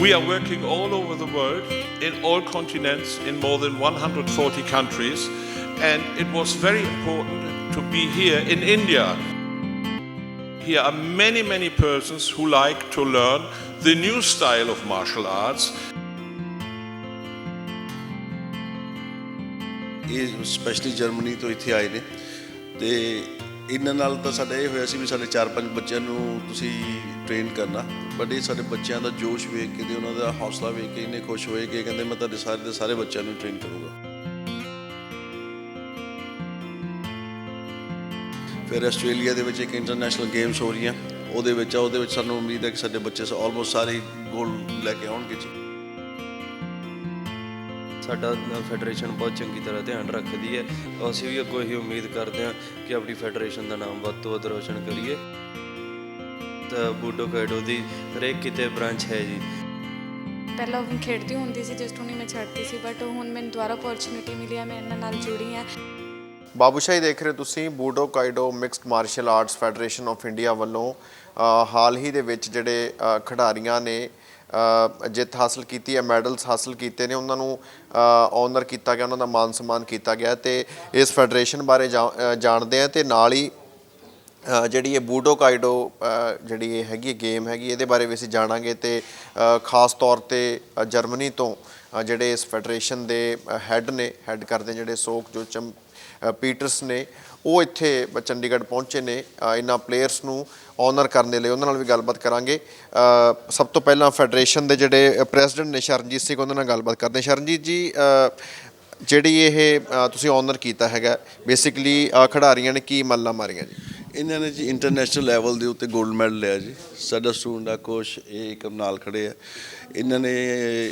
We are working all over the world, in all continents, in more than 140 countries, and it was very important to be here in India. Here are many, many persons who like to learn the new style of martial arts. ਇਹ specially Germany ਤੋਂ ਇੱਥੇ ਆਏ ਨੇ ਤੇ ਇਹਨਾਂ ਨਾਲ ਤਾਂ ਸਾਡਾ ਇਹ ਹੋਇਆ ਸੀ ਵੀ ਸਾਡੇ 4-5 ਬੱਚਿਆਂ ਨੂੰ ਤੁਸੀਂ ਟ੍ਰੇਨ ਕਰਨਾ। ਬਟ ਇਹ ਸਾਡੇ ਬੱਚਿਆਂ ਦਾ ਜੋਸ਼ ਵੇਖ ਕੇ ਤੇ ਉਹਨਾਂ ਦਾ ਹੌਸਲਾ ਵੇਖ ਕੇ ਇੰਨੇ ਖੁਸ਼ ਹੋਏ ਕਿ ਕਹਿੰਦੇ ਮੈਂ ਤੁਹਾਡੇ ਸਾਰੇ ਦੇ ਸਾਰੇ ਬੱਚਿਆਂ ਨੂੰ ਟ੍ਰੇਨ ਕਰੂੰਗਾ। ਫਿਰ ਆਸਟ੍ਰੇਲੀਆ ਦੇ ਵਿੱਚ ਇੱਕ ਇੰਟਰਨੈਸ਼ਨਲ ਗੇਮਸ ਹੋ ਰਹੀਆਂ। ਉਹਦੇ ਵਿੱਚ ਆ, ਉਹਦੇ ਵਿੱਚ ਸਾਨੂੰ ਉਮੀਦ ਹੈ ਕਿ ਸਾਡੇ ਬੱਚੇ ਆਲਮੋਸਟ ਸਾਰੇ ਗੋਲਡ ਲੈ ਕੇ ਆਉਣਗੇ ਜੀ। ਸਾਡਾ ਫੈਡਰੇਸ਼ਨ ਬਹੁਤ ਚੰਗੀ ਤਰ੍ਹਾਂ ਧਿਆਨ ਰੱਖਦੀ ਹੈ। ਅਸੀਂ ਵੀ ਅੱਗੋਂ ਇਹੀ ਉਮੀਦ ਕਰਦੇ ਹਾਂ ਕਿ ਆਪਣੀ ਫੈਡਰੇਸ਼ਨ ਦਾ ਨਾਮ ਵੱਧ ਤੋਂ ਵੱਧ ਰੋਸ਼ਨ ਕਰੀਏ। ਬੂਡੋ ਕੈਡੋ ਦੀ ਹਰੇਕ ਕਿਤੇ ਬ੍ਰਾਂਚ ਹੈ ਜੀ। ਪਹਿਲਾਂ ਮੈਂ ਖੇਡਦੀ ਹੁੰਦੀ ਸੀ ਜਿਸ ਤੋਂ ਨਹੀਂ ਮੈਂ ਛੱਡਦੀ ਸੀ ਬਟ ਹੁਣ ਮੈਨੂੰ ਦੁਬਾਰਾ ਅਪਰਚੂਨਿਟੀ ਮਿਲੀ ਹੈ ਮੈਂ ਇਹਨਾਂ ਨਾਲ ਜੁੜੀ ਹਾਂ। ਬਾਬੂਸ਼ਾਹੀ ਦੇਖ ਰਹੇ ਤੁਸੀਂ Budo Kaido mixed martial arts federation of India ਵੱਲੋਂ ਹਾਲ ਹੀ ਦੇ ਵਿੱਚ ਜਿਹੜੇ ਖਿਡਾਰੀਆਂ ਨੇ ਜਿੱਤ ਹਾਸਲ ਕੀਤੀ ਹੈ ਮੈਡਲਸ ਹਾਸਲ ਕੀਤੇ ਨੇ ਉਹਨਾਂ ਨੂੰ ਆਨਰ ਕੀਤਾ ਗਿਆ ਉਹਨਾਂ ਦਾ ਮਾਨ ਸਨਮਾਨ ਕੀਤਾ ਗਿਆ ਤੇ ਇਸ ਫੈਡਰੇਸ਼ਨ ਬਾਰੇ ਜਾਣਦੇ ਆ ਤੇ ਨਾਲ ਹੀ ਜਿਹੜੀ ਇਹ ਬੂਡੋ ਕਾਈਡੋ ਜਿਹੜੀ ਇਹ ਹੈਗੀ ਗੇਮ ਹੈਗੀ, ਇਹਦੇ ਬਾਰੇ ਵੀ ਅਸੀਂ ਜਾਣਾਂਗੇ ਤੇ ਖਾਸ ਤੌਰ ਤੇ ਜਰਮਨੀ ਤੋਂ ਜਿਹੜੇ ਇਸ ਫੈਡਰੇਸ਼ਨ ਦੇ ਹੈੱਡ ਨੇ, ਹੈੱਡ ਕਰਦੇ ਜਿਹੜੇ ਸੋਕ ਜੋ ਚੰ ਪੀਟਰਸ ਨੇ, ਉਹ ਇੱਥੇ ਚੰਡੀਗੜ੍ਹ ਪਹੁੰਚੇ ਨੇ ਇਹਨਾਂ ਪਲੇਅਰਸ ਨੂੰ ਆਨਰ ਕਰਨ ਦੇ ਲਈ। ਉਹਨਾਂ ਨਾਲ ਵੀ ਗੱਲਬਾਤ ਕਰਾਂਗੇ। ਸਭ ਤੋਂ ਪਹਿਲਾਂ ਫੈਡਰੇਸ਼ਨ ਦੇ ਜਿਹੜੇ ਪ੍ਰੈਜ਼ੀਡੈਂਟ ਨੇ ਸ਼ਰਨਜੀਤ ਸਿੰਘ, ਉਹਨਾਂ ਨਾਲ ਗੱਲਬਾਤ ਕਰਦੇ ਸ਼ਰਨਜੀਤ ਜੀ ਜਿਹੜੀ ਇਹ ਤੁਸੀਂ ਆਨਰ ਕੀਤਾ ਹੈਗਾ, ਬੇਸਿਕਲੀ ਖਿਡਾਰੀਆਂ ਨੇ ਕੀ ਮੱਲਾਂ ਮਾਰੀਆਂ ਜੀ? ਇਹਨਾਂ ਨੇ ਜੀ ਇੰਟਰਨੈਸ਼ਨਲ ਲੈਵਲ ਦੇ ਉੱਤੇ 골ਡ ਮੈਡਲ ਲਿਆ ਜੀ। ਸਾਡਾ ਸਟੂਡੈਂਟ ਆ, ਕੋਚ, ਇਹ ਇੱਕ ਨਾਲ ਖੜੇ ਆ। ਇਹਨਾਂ ਨੇ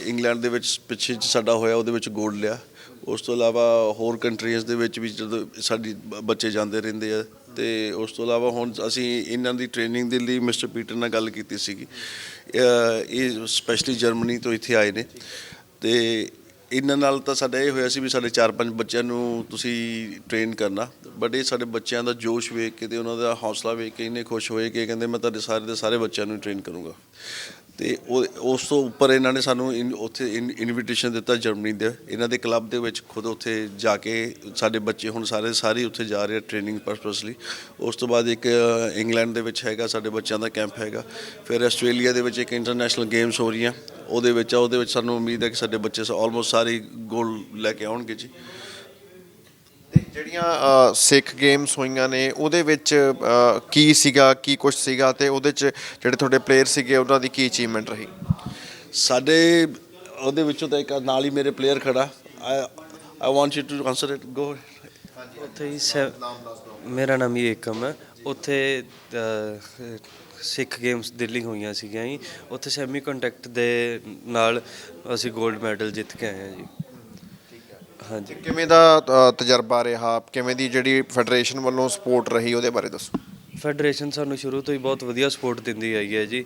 ਇੰਗਲੈਂਡ ਦੇ ਵਿੱਚ ਪਿੱਛੇ ਸਾਡਾ ਹੋਇਆ, ਉਹਦੇ ਵਿੱਚ 골ਡ ਲਿਆ। ਉਸ ਤੋਂ ਇਲਾਵਾ ਹੋਰ ਕੰਟਰੀਜ਼ ਦੇ ਵਿੱਚ ਵੀ ਜਦੋਂ ਸਾਡੀ ਬ- ਬੱਚੇ ਜਾਂਦੇ ਰਹਿੰਦੇ ਆ, ਤੇ ਉਸ ਤੋਂ ਇਲਾਵਾ ਹੁਣ ਅਸੀਂ ਇਹਨਾਂ ਦੀ ਟ੍ਰੇਨਿੰਗ ਦੇ ਲਈ ਮਿਸਟਰ ਪੀਟਰ ਨਾਲ ਗੱਲ ਕੀਤੀ ਸੀਗੀ। ਇਹ ਸਪੈਸ਼ਲੀ ਜਰਮਨੀ ਤੋਂ ਇੱਥੇ ਆਏ ਨੇ। ਤੇ ਇਹਨਾਂ ਨਾਲ ਤਾਂ ਸਾਡਾ ਇਹ ਹੋਇਆ ਸੀ ਵੀ ਸਾਡੇ 4-5 ਬੱਚਿਆਂ ਨੂੰ ਤੁਸੀਂ ਟ੍ਰੇਨ ਕਰਨਾ। ਬਟ ਇਹ ਸਾਡੇ ਬੱਚਿਆਂ ਦਾ ਜੋਸ਼ ਵੇਖ ਕੇ ਤੇ ਉਹਨਾਂ ਦਾ ਹੌਸਲਾ ਵੇਖ ਕੇ ਇੰਨੇ ਖੁਸ਼ ਹੋਏ ਕਿ ਕਹਿੰਦੇ ਮੈਂ ਤੁਹਾਡੇ ਸਾਰੇ ਦੇ ਸਾਰੇ ਬੱਚਿਆਂ ਨੂੰ ਟ੍ਰੇਨ ਕਰੂੰਗਾ। ਤੇ ਉਹ, ਉਸ ਤੋਂ ਉੱਪਰ ਇਹਨਾਂ ਨੇ ਸਾਨੂੰ ਇਨ- ਉੱਥੇ ਇਨਵੀਟੇਸ਼ਨ ਦਿੱਤਾ ਜਰਮਨੀ ਦੇ, ਇਹਨਾਂ ਦੇ ਕਲੱਬ ਦੇ ਵਿੱਚ ਖੁਦ ਉੱਥੇ ਜਾ ਕੇ ਸਾਡੇ ਬੱਚੇ ਹੁਣ ਸਾਰੇ ਸਾਰੇ ਉੱਥੇ ਜਾ ਰਹੇ ਆ ਟ੍ਰੇਨਿੰਗ ਪਰਪਸਲੀ ਉਸ ਤੋਂ ਬਾਅਦ ਇੱਕ ਇੰਗਲੈਂਡ ਦੇ ਵਿੱਚ ਹੈਗਾ, ਸਾਡੇ ਬੱਚਿਆਂ ਦਾ ਕੈਂਪ ਹੈਗਾ। ਫਿਰ ਆਸਟ੍ਰੇਲੀਆ ਦੇ ਵਿੱਚ ਇੱਕ ਇੰਟਰਨੈਸ਼ਨਲ ਗੇਮਸ ਹੋ ਰਹੀਆਂ। ਉਹਦੇ ਵਿੱਚ ਆ ਉਹਦੇ ਵਿੱਚ ਸਾਨੂੰ ਉਮੀਦ ਹੈ ਕਿ ਸਾਡੇ ਬੱਚੇ ਆਲਮੋਸਟ ਸਾਰੇ ਗੋਲ ਲੈ ਕੇ ਆਉਣਗੇ ਜੀ। ਤੇ ਜਿਹੜੀਆਂ ਸਿੱਖ ਗੇਮਸ ਹੋਈਆਂ ਨੇ ਉਹਦੇ ਵਿੱਚ ਕੀ ਸੀਗਾ ਕੀ ਕੁਝ ਸੀਗਾ ਤੇ ਉਹਦੇ ਚ ਜਿਹੜੇ ਤੁਹਾਡੇ ਪਲੇਅਰ ਸੀਗੇ ਉਹਨਾਂ ਦੀ ਕੀ ਅਚੀਵਮੈਂਟ ਰਹੀ? ਸਾਡੇ ਉਹਦੇ ਵਿੱਚੋਂ ਤਾਂ ਇੱਕ ਨਾਲ ਹੀ ਮੇਰੇ ਪਲੇਅਰ ਖੜਾ। I I want you to answer it go ਉੱਥੇ ਹੀ ਸੈ- ਮੇਰਾ ਨਾਮ ਹੀ ਏਕਮ ਹੈ। ਉੱਥੇ ਸਿੱਖ ਗੇਮਸ ਦਿੱਲੀ ਹੋਈਆਂ ਸੀਗੀਆਂ ਜੀ। ਉੱਥੇ ਸੈਮੀ ਕੰਟੈਕਟ ਦੇ ਨਾਲ ਅਸੀਂ 골ਡ ਮੈਡਲ ਜਿੱਤ ਕੇ ਆਏ ਹਾਂ ਜੀ। ਹਾਂਜੀ। ਕਿਵੇਂ ਦਾ ਅ, ਤਜਰਬਾ ਰਿਹਾ? ਕਿਵੇਂ ਦੀ ਜਿਹੜੀ ਫੈਡਰੇਸ਼ਨ ਵੱਲੋਂ ਸਪੋਰਟ ਰਹੀ ਉਹਦੇ ਬਾਰੇ ਦੱਸੋ। ਫੈਡਰੇਸ਼ਨ ਸਾਨੂੰ ਸ਼ੁਰੂ ਤੋਂ ਹੀ ਬਹੁਤ ਵਧੀਆ ਸਪੋਰਟ ਦਿੰਦੀ ਆਈ ਹੈ ਜੀ।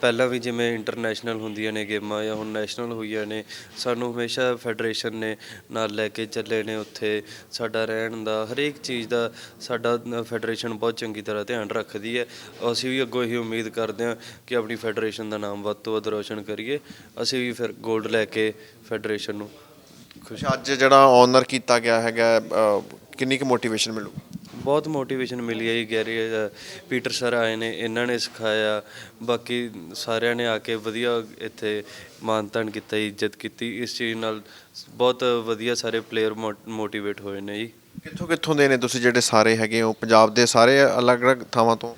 ਪਹਿਲਾਂ ਵੀ ਜਿਵੇਂ ਇੰਟਰਨੈਸ਼ਨਲ ਹੁੰਦੀਆਂ ਨੇ ਗੇਮਾਂ ਜਾਂ ਹੁਣ ਨੈਸ਼ਨਲ ਹੋਈਆਂ ਨੇ ਸਾਨੂੰ ਹਮੇਸ਼ਾ ਫੈਡਰੇਸ਼ਨ ਨੇ ਨਾਲ ਲੈ ਕੇ ਚੱਲੇ ਨੇ ਉੱਥੇ। ਸਾਡਾ ਰਹਿਣ ਦਾ ਹਰੇਕ ਚੀਜ਼ ਦਾ ਸਾਡਾ ਫੈਡਰੇਸ਼ਨ ਬਹੁਤ ਚੰਗੀ ਤਰ੍ਹਾਂ ਧਿਆਨ ਰੱਖਦੀ ਹੈ। ਅਸੀਂ ਵੀ ਅੱਗੋਂ ਇਹੀ ਉਮੀਦ ਕਰਦੇ ਹਾਂ ਕਿ ਆਪਣੀ ਫੈਡਰੇਸ਼ਨ ਦਾ ਨਾਮ ਵੱਧ ਤੋਂ ਵੱਧ ਰੋਸ਼ਨ ਕਰੀਏ। ਅਸੀਂ ਵੀ ਫਿਰ 골ਡ ਲੈ ਕੇ ਫੈਡਰੇਸ਼ਨ ਨੂੰ ਖੁਸ਼ ਅੱਜ ਜਿਹੜਾ ਆਨਰ ਕੀਤਾ ਗਿਆ ਹੈਗਾ ਕਿੰਨੀ ਕੁ ਮੋਟੀਵੇਸ਼ਨ ਮਿਲੂ? ਬਹੁਤ ਮੋਟੀਵੇਸ਼ਨ ਮਿਲੀ ਹੈ ਜੀ ਗੈਰੀ ਅ, ਪੀਟਰ ਸਰ ਆਏ ਨੇ ਇਹਨਾਂ ਨੇ ਸਿਖਾਇਆ। ਬਾਕੀ ਸਾਰਿਆਂ ਨੇ ਆ ਕੇ ਵਧੀਆ ਇੱਥੇ ਮਾਨਤਾਨ ਕੀਤਾ ਜੀ, ਇੱਜ਼ਤ ਕੀਤੀ। ਇਸ ਚੀਜ਼ ਨਾਲ ਬਹੁਤ ਵਧੀਆ ਸਾਰੇ ਪਲੇਅਰ ਮੋਟੀਵੇਟ ਹੋਏ ਨੇ ਜੀ। ਕਿੱਥੋਂ ਕਿੱਥੋਂ ਦੇ ਨੇ ਤੁਸੀਂ ਜਿਹੜੇ ਸਾਰੇ ਹੈਗੇ ਹੋ? ਪੰਜਾਬ ਦੇ ਸਾਰੇ ਅਲੱਗ-ਅਲੱਗ ਥਾਵਾਂ ਤੋਂ?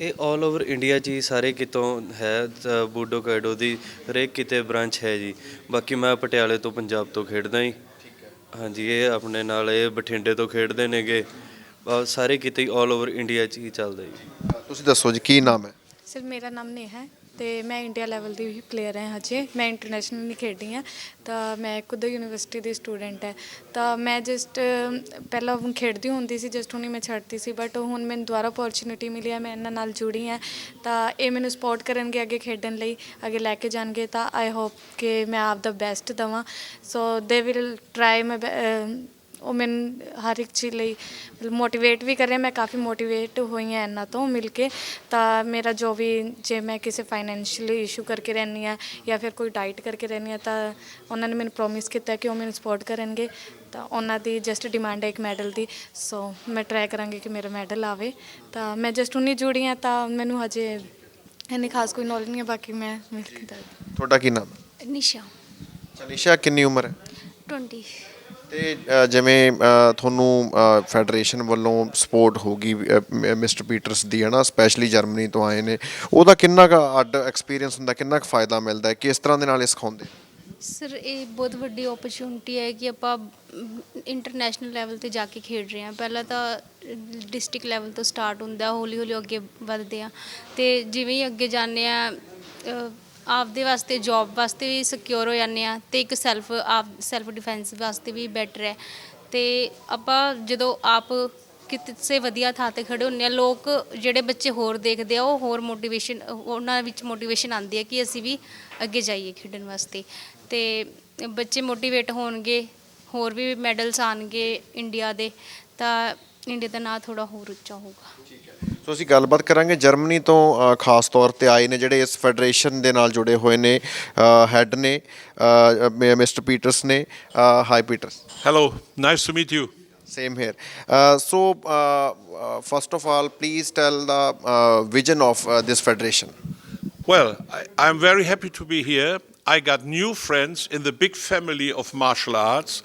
ਇਹ 올 ਓਵਰ ਇੰਡੀਆ 'ਚ ਹੀ ਸਾਰੇ ਕਿਤੋਂ ਹੈ ਤਾਂ ਬੂਡੋ ਕੈਡੋ ਦੀ ਹਰੇਕ ਕਿਤੇ ਬ੍ਰਾਂਚ ਹੈ ਜੀ। ਬਾਕੀ ਮੈਂ ਪਟਿਆਲੇ ਤੋਂ ਪੰਜਾਬ ਤੋਂ ਖੇਡਦਾ ਜੀ। ਹਾਂਜੀ ਇਹ ਆਪਣੇ ਨਾਲ ਇਹ ਬਠਿੰਡੇ ਤੋਂ ਖੇਡਦੇ ਨੇਗੇ। ਸਾਰੇ ਕਿਤੇ 올 ਓਵਰ ਇੰਡੀਆ 'ਚ ਹੀ ਚੱਲਦਾ ਜੀ। ਤੁਸੀਂ ਦੱਸੋ ਜੀ ਕੀ ਨਾਮ ਹੈ? ਸਰ ਮੇਰਾ ਨਾਮ ਨੇਹਾ ਹੈ। ਤੇ ਮੈਂ ਇੰਡੀਆ ਲੈਵਲ ਦੀ ਵੀ ਪਲੇਅਰ ਹਾਂ ਹਜੇ। ਮੈਂ ਇੰਟਰਨੈਸ਼ਨਲ ਨਹੀਂ ਖੇਡੀ ਹਾਂ। ਤਾਂ ਮੈਂ ਖੁਦ ਯੂਨੀਵਰਸਿਟੀ ਦੀ ਸਟੂਡੈਂਟ ਹੈ। ਤਾਂ ਮੈਂ ਜਸਟ ਪਹਿਲਾਂ ਖੇਡਦੀ ਹੁੰਦੀ ਸੀ ਜਸਟ ਹੁਣੀ ਮੈਂ ਛੱਡਤੀ ਸੀ। ਬਟ ਹੁਣ ਮੈਨੂੰ ਦੁਬਾਰਾ ਅਪੋਰਚੁਨਿਟੀ ਮਿਲੀ ਹੈ, ਮੈਂ ਇਹਨਾਂ ਨਾਲ ਜੁੜੀ ਹਾਂ। ਤਾਂ ਇਹ ਮੈਨੂੰ ਸਪੋਰਟ ਕਰਨਗੇ ਅੱਗੇ ਖੇਡਣ ਲਈ, ਅੱਗੇ ਲੈ ਕੇ ਜਾਣਗੇ। ਤਾਂ ਆਈ ਹੋਪ ਕਿ ਮੈਂ ਆਪ ਦਾ ਬੈਸਟ ਦਵਾਂ। ਸੋ ਦੇ ਵਿਲ ਟਰਾਈ ਮੈਂ ਉਹ ਮੈਨੂੰ ਹਰ ਇੱਕ ਚੀਜ਼ ਲਈ ਮੋਟੀਵੇਟ ਵੀ ਕਰ। ਰਹੇ ਮੈਂ ਕਾਫੀ ਮੋਟੀਵੇਟ ਹੋਈ ਹਾਂ ਇਹਨਾਂ ਤੋਂ ਮਿਲ ਕੇ। ਤਾਂ ਮੇਰਾ ਜੋ ਵੀ ਜੇ ਮੈਂ ਕਿਸੇ ਫਾਈਨੈਂਸ਼ੀਅਲੀ ਇਸ਼ੂ ਕਰਕੇ ਰਹਿੰਦੀ ਆ ਜਾਂ ਫਿਰ ਕੋਈ ਡਾਈਟ ਕਰਕੇ ਰਹਿੰਦੀ ਆ ਤਾਂ ਉਹਨਾਂ ਨੇ ਮੈਨੂੰ ਪ੍ਰੋਮਿਸ ਕੀਤਾ ਕਿ ਉਹ ਮੈਨੂੰ ਸਪੋਰਟ ਕਰਨਗੇ। ਤਾਂ ਉਹਨਾਂ ਦੀ ਜਸਟ ਡਿਮਾਂਡ ਹੈ ਇੱਕ ਮੈਡਲ ਦੀ। ਸੋ ਮੈਂ ਟਰਾਈ ਕਰਾਂਗੀ ਕਿ ਮੇਰਾ ਮੈਡਲ ਆਵੇ। ਤਾਂ ਮੈਂ ਜਸਟ ਉਨੀ ਜੁੜੀ ਹਾਂ ਤਾਂ ਮੈਨੂੰ ਹਜੇ ਇੰਨੀ ਖਾਸ ਕੋਈ ਨੌਲੇਜ ਨਹੀਂ ਹੈ। ਬਾਕੀ ਮੈਂ ਮਿਲ ਕੇ ਦੱਸ ਤੁਹਾਡਾ ਕੀ ਨਾਮ ਹੈ? ਨਿਸ਼ਾ। ਚਨੀਸ਼ਾ ਕਿੰਨੀ ਉਮਰ ਹੈ? 20 ਤੇ ਜਿਵੇਂ ਤੁਹਾਨੂੰ ਫੈਡਰੇਸ਼ਨ ਵੱਲੋਂ ਸਪੋਰਟ ਹੋਊਗੀ ਅ, ਮ- ਮਿਸਟਰ ਪੀਟਰਸ ਦੀ ਹੈ ਨਾ ਸਪੈਸ਼ਲੀ ਜਰਮਨੀ ਤੋਂ ਆਏ ਨੇ ਉਹਦਾ ਕਿੰਨਾ ਕੁ ਅੱਡ ਐਕਸਪੀਰੀਅੰਸ ਹੁੰਦਾ ਕਿੰਨਾ ਕੁ ਫਾਇਦਾ ਮਿਲਦਾ ਹੈ ਕਿਸ ਤਰ੍ਹਾਂ ਦੇ ਨਾਲ ਇਹ ਸਿਖਾਉਂਦੇ? ਸਰ ਇਹ ਬਹੁਤ ਵੱਡੀ ਓਪਰਚੁਨਿਟੀ ਹੈ ਕਿ ਆਪਾਂ ਇੰਟਰਨੈਸ਼ਨਲ ਲੈਵਲ ਤੇ ਜਾ ਕੇ ਖੇਡ ਰਹੇ ਹਾਂ। ਪਹਿਲਾਂ ਤਾਂ ਡਿਸਟ੍ਰਿਕਟ ਲੈਵਲ ਤੋਂ ਸਟਾਰਟ ਹੁੰਦਾ ਹੌਲੀ ਹੌਲੀ ਅੱਗੇ ਵੱਧਦੇ ਆ ਤੇ ਜਿਵੇਂ ਹੀ ਅੱਗੇ ਜਾਂਦੇ ਆ ਆਪਦੇ ਵਾਸਤੇ ਜੌਬ ਵਾਸਤੇ ਵੀ ਸਿਕਿਉਰ ਹੋ ਜਾਂਦੇ ਆ ਤੇ ਇੱਕ ਸੈਲਫ ਆਪ ਸੈਲਫ ਡਿਫੈਂਸ ਵਾਸਤੇ ਵੀ ਬੈਟਰ ਹੈ। ਤੇ ਆਪਾਂ ਜਦੋਂ ਆਪ ਕਿਸੇ ਵਧੀਆ ਥਾਂ ਤੇ ਖੜੇ ਹੁੰਦੇ ਆ ਲੋਕ ਜਿਹੜੇ ਬੱਚੇ ਹੋਰ ਦੇਖਦੇ ਆ, ਉਹ ਹੋਰ ਮੋਟੀਵੇਸ਼ਨ ਉਹਨਾਂ ਵਿੱਚ ਮੋਟੀਵੇਸ਼ਨ ਆਉਂਦੀ ਹੈ ਕਿ ਅਸੀਂ ਵੀ ਅੱਗੇ ਜਾਈਏ ਖੇਡਣ ਵਾਸਤੇ। ਤੇ ਬੱਚੇ ਮੋਟੀਵੇਟ ਹੋਣਗੇ, ਹੋਰ ਵੀ ਮੈਡਲਸ ਆਣਗੇ ਇੰਡੀਆ ਦੇ, ਤਾਂ ਇੰਡੀਆ ਦਾ ਨਾਂ ਥੋੜਾ ਹੋਰ ਉੱਚਾ ਹੋਊਗਾ। ਸੋ ਅਸੀਂ ਗੱਲਬਾਤ ਕਰਾਂਗੇ ਜਰਮਨੀ ਤੋਂ ਅ, ਖਾਸ ਤੌਰ ਤੇ ਆਏ ਨੇ ਜਿਹੜੇ ਇਸ ਫੈਡਰੇਸ਼ਨ ਦੇ ਨਾਲ ਜੁੜੇ ਹੋਏ ਨੇ ਹੈੱਡ ਨੇ ਮਿਸਟਰ ਪੀਟਰਸ ਨੇ hi Peters Hello, nice to meet you. same here uh, so uh, uh, first of all please tell the uh, vision of uh, this federation Well, I, I'm very happy to be here. I got new friends in the big family of martial arts.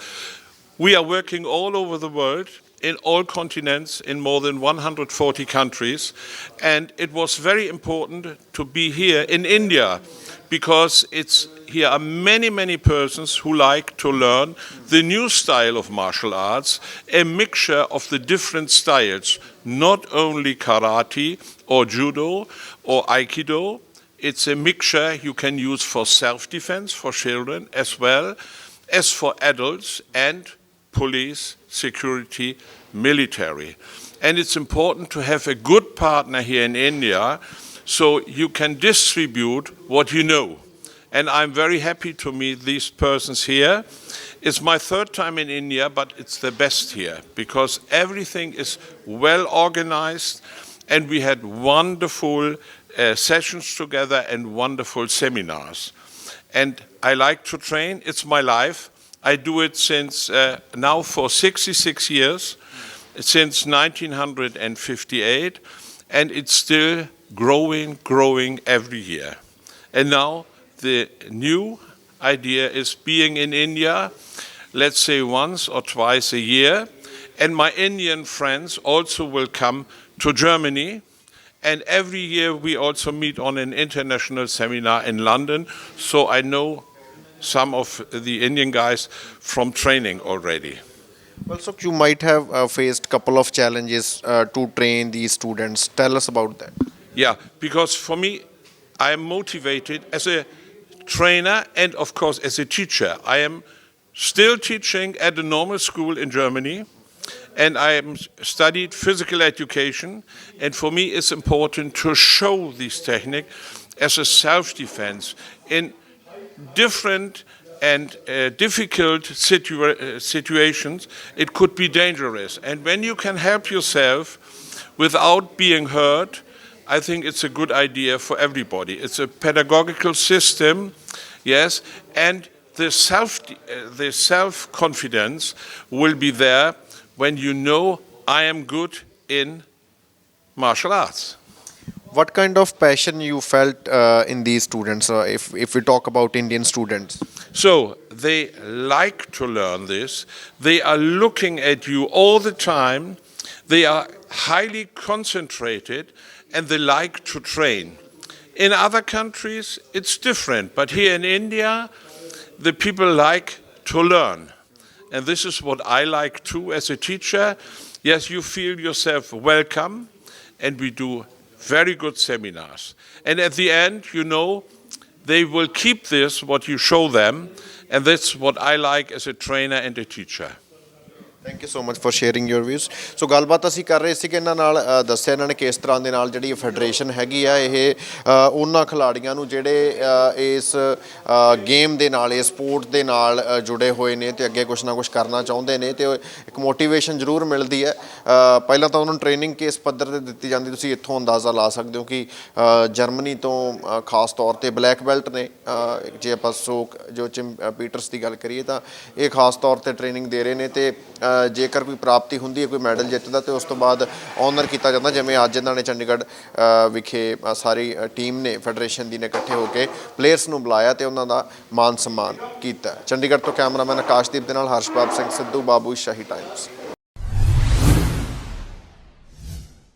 We are working all over the world, In all continents, in more than 140 countries. And it was very important to be here in India because it's here are many, many persons who like to learn the new style of martial arts, a mixture of the different styles, not only karate or judo or aikido, it's a mixture you can use for self defense for children as well as for adults and police, security, military. And it's important to have a good partner here in India so you can distribute what you know. And I'm very happy to meet these persons here. It's my third time in India, but it's the best here because everything is well organized and we had wonderful uh, sessions together and wonderful seminars. And I like to train, it's my life. I do it since uh, now for 66 years, since 1958, and it's still growing, growing every year. And now the new idea is being in India, let's say once or twice a year. And my Indian friends also will come to Germany. And every year we also meet on an international seminar in London. So I know some of the Indian guys from training already. well so you might have uh, faced a couple of challenges uh, to train these students tell us about that Yeah, because for me, I am motivated as a trainer and, of course, as a teacher. I am still teaching at a normal school in Germany, and I am studied physical education. And for me, it's important to show this technique as a self-defense in different and uh, difficult situa- uh, situations. It could be dangerous, and when you can help yourself without being hurt. I think it's a good idea for everybody. It's a pedagogical system, yes, and the self uh, the self confidence will be there when you know I am good in martial arts. What kind of passion you felt uh, in these students uh, if if we talk about indian students So they like to learn this. They are looking at you all the time. They are highly concentrated and they like to train. In other countries, it's different. But here in India, the people like to learn. And this is what I like too as a teacher. Yes, you feel yourself welcome, and we do very good seminars. And at the end, you know, they will keep this, what you show them, and that's what I like as a trainer and a teacher. Thank you so much for sharing your views so ਗੱਲਬਾਤ ਅਸੀਂ ਕਰ ਰਹੇ ਸੀ ਕਿ ਇਹਨਾਂ ਨਾਲ ਅ, ਦੱਸਿਆ ਇਹਨਾਂ ਨੇ ਕਿਸ ਤਰ੍ਹਾਂ ਦੇ ਨਾਲ ਜਿਹੜੀ ਫੈਡਰੇਸ਼ਨ ਹੈਗੀ ਆ ਇਹ ਅ, ਉਹਨਾਂ ਖਿਲਾੜੀਆਂ ਨੂੰ ਜਿਹੜੇ ਅ, ਇਸ ਗੇਮ ਦੇ ਨਾਲ ਇਸ ਸਪੋਰਟ ਦੇ ਨਾਲ ਅ, ਜੁੜੇ ਹੋਏ ਨੇ ਤੇ ਅੱਗੇ ਕੁਝ ਨਾ ਕੁਝ ਕਰਨਾ ਚਾਹੁੰਦੇ ਨੇ ਤੇ ਇੱਕ ਮੋਟੀਵੇਸ਼ਨ ਜ਼ਰੂਰ ਮਿਲਦੀ ਹੈ। ਅ, ਪਹਿਲਾਂ ਤਾਂ ਉਹਨਾਂ ਨੂੰ ਟ੍ਰੇਨਿੰਗ ਕਿਸ ਪੱਧਰ ਤੇ ਦਿੱਤੀ ਜਾਂਦੀ ਤੁਸੀਂ ਇੱਥੋਂ ਅੰਦਾਜ਼ਾ ਲਾ ਸਕਦੇ ਹੋ ਕਿ ਅ, ਜਰਮਨੀ ਤੋਂ ਅ, ਖਾਸ ਤੌਰ ਤੇ ਬਲੈਕ ਬੈਲਟ ਨੇ ਅ, ਜੇ ਆਪਾਂ ਸੋਕ ਜੋ ਚਿਮ ਅ, ਪੀਟਰਸ ਦੀ ਗੱਲ ਕਰੀਏ ਤਾਂ ਇਹ ਖਾਸ ਤੌਰ ਤੇ ਟ੍ਰੇਨਿੰਗ ਦੇ ਰਹੇ ਨੇ ਤੇ ਅ, ਜੇਕਰ ਕੋਈ ਪ੍ਰਾਪਤੀ ਹੁੰਦੀ ਹੈ, ਕੋਈ ਮੈਡਲ ਜਿੱਤਦਾ ਤੇ ਉਸ ਤੋਂ ਬਾਅਦ ਆਨਰ ਕੀਤਾ ਜਾਂਦਾ, ਜਿਵੇਂ ਅੱਜ ਇਹਨਾਂ ਨੇ ਚੰਡੀਗੜ੍ਹ ਵਿਖੇ ਸਾਰੀ ਟੀਮ ਨੇ ਫੈਡਰੇਸ਼ਨ ਦੀ ਨੇ ਇਕੱਠੇ ਹੋ ਕੇ ਪਲੇਅਰਸ ਨੂੰ ਬੁਲਾਇਆ ਤੇ ਉਹਨਾਂ ਦਾ ਮਾਨ ਸਨਮਾਨ ਕੀਤਾ। ਚੰਡੀਗੜ੍ਹ ਤੋਂ ਕੈਮਰਾਮੈਨ ਆਕਾਸ਼ਦੀਪ ਦੇ ਨਾਲ ਹਰਸ਼ਪਾਲ ਸਿੰਘ ਸਿੱਧੂ, ਬਾਬੂ ਸ਼ਾਹੀ ਟਾਈਮਸ